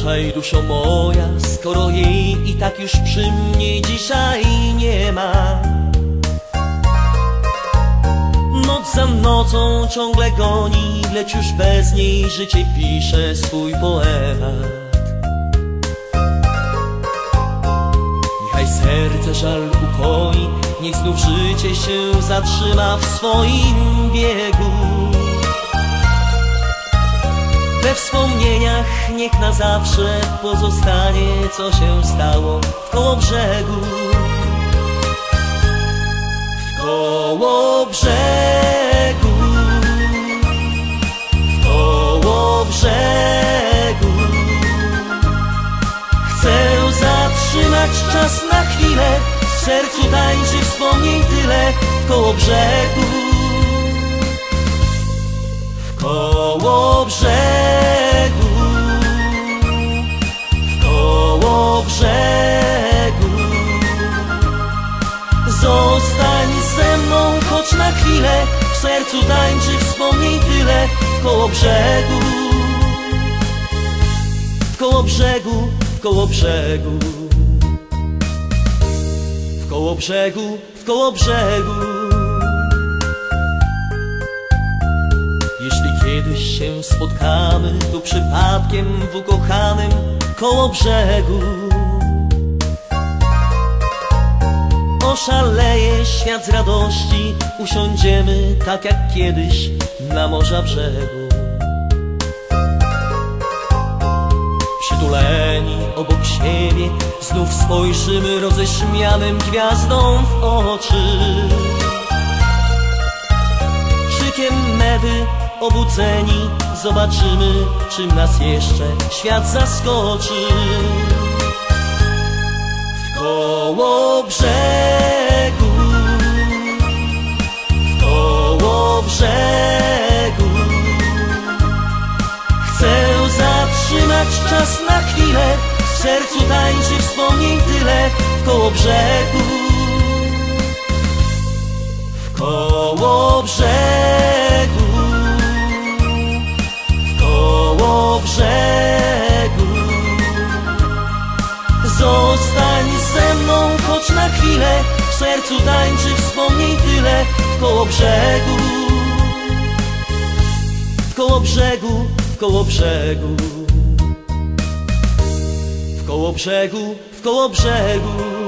Duszo moja, skoro jej i tak już przy mnie dzisiaj nie ma. Noc za nocą ciągle goni, lecz już bez niej życie pisze swój poemat. Niechaj serce żal ukoi, niech znów życie się zatrzyma w swoim biegu niech na zawsze pozostanie, co się stało w koło brzegu. W koło brzegu, w koło brzegu. Chcę zatrzymać czas na chwilę, w sercu tańczy wspomnień tyle w koło brzegu. Zostań ze mną choć na chwilę, w sercu tańczy wspomnień tyle koło brzegu. Koło brzegu, koło brzegu. Koło brzegu, koło brzegu. Jeśli kiedyś się spotkamy tu przypadkiem w ukochanym koło brzegu świat z radości, usiądziemy tak jak kiedyś na morza brzegu. Przytuleni obok siebie, znów spojrzymy roześmianym gwiazdom w oczy. Krzykiem medy obudzeni Zobaczymy, czym nas jeszcze świat zaskoczy. W koło brzegu zatrzymać czas na chwilę W sercu tańczy wspomnień tyle W koło brzegu w koło brzegu, w koło brzegu. Zostań ze mną choć na chwilę, w sercu tańczy wspomnień tyle w koło brzegu. W koło brzegu, w koło brzegu. Koło brzegu, w koło brzegu.